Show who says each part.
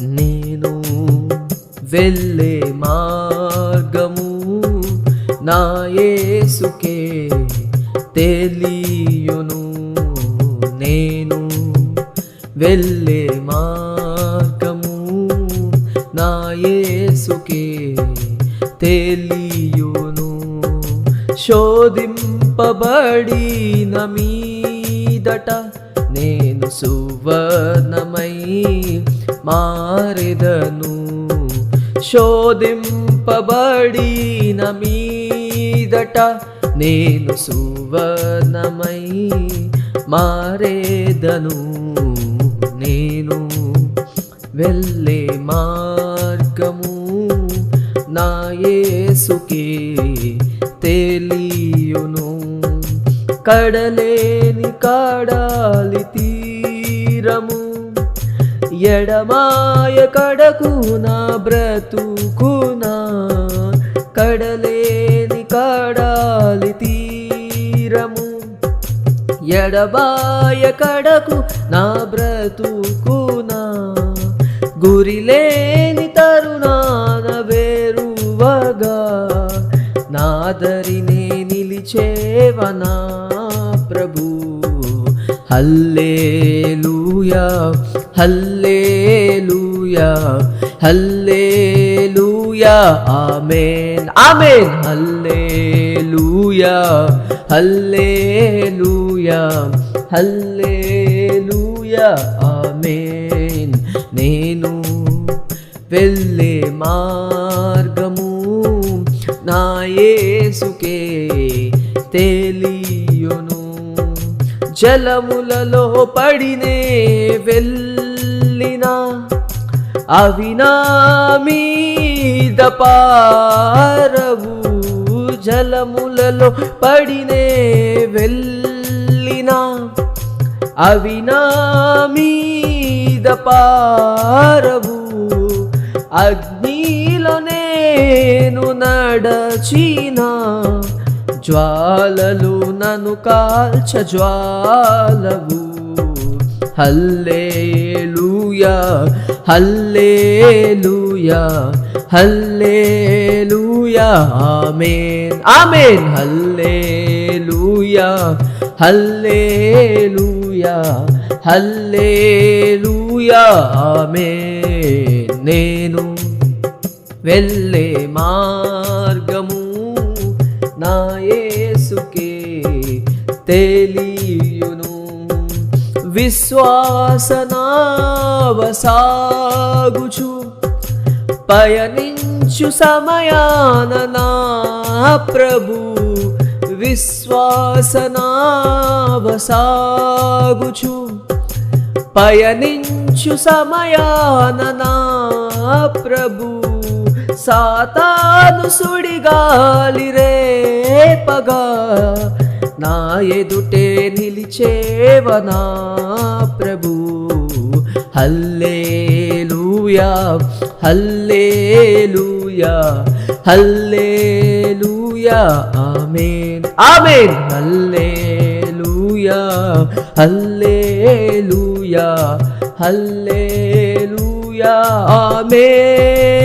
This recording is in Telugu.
Speaker 1: నేను వెళ్ళే మార్గము నా యేసుకే తెలియను. నేను వెళ్ళే మార్గము నా యేసుకే తెలియను. శోధింపబడిన మీదట నేను సువర్ణమై మారెదను. శోధింపబడిన మీదట నేను సువర్ణమై మారేదను. నేను వెళ్ళే మార్గము నా యేసుకే తెలియును. కడలేని కాడాలి తీరము ఎడమాయ కడకునా బ్రతుకునా కడలేని కడాలి తీరము. ఎడబాయ కడకు నా బ్రతుకునా గురిలేని తరుణాన వేరువగా నాదరినే నిలిచేవనా? హల్లేలుయా హల్లేలుయా హల్లేలుయా ఆమేన్ ఆమేన్. హల్లేలుయా హల్లేలుయా హల్లేలుయా ఆమేన్. నేను వెళ్ళే మార్గము నా యేసుకే తెలియును. జలములలో పడినే వెళ్ళినా అవి నా మీద పారవు జలములలో పడినే వెళ్ళినా అవి నా మీద పారవు అగ్నిలో నేను నడచినా జ్వాలలు నను కాల్చ జ్వాలవు. Hallelujah hallelujah hallelujah. ఆమేన్ ఆమేన్. Hallelujah hallelujah hallelujah. ఆమేన్. నేను వెళ్ళే మా తెలియును. విశ్వాసనావసాగుచు పయనించు సమయాన నా ప్రభు. విశ్వాసనావసాగుచు పయనించు సమయాన నా ప్రభు. సాతాను సుడిగాలి రేపగా నా ఎదుటే నిలిచేవనా ప్రభు? హల్లేలుయా హల్లేలుయా హల్లేలుయా ఆమేన్. ఆమేన్. హల్లేలుయా హల్లేలుయా హల్లేలుయా ఆమేన్.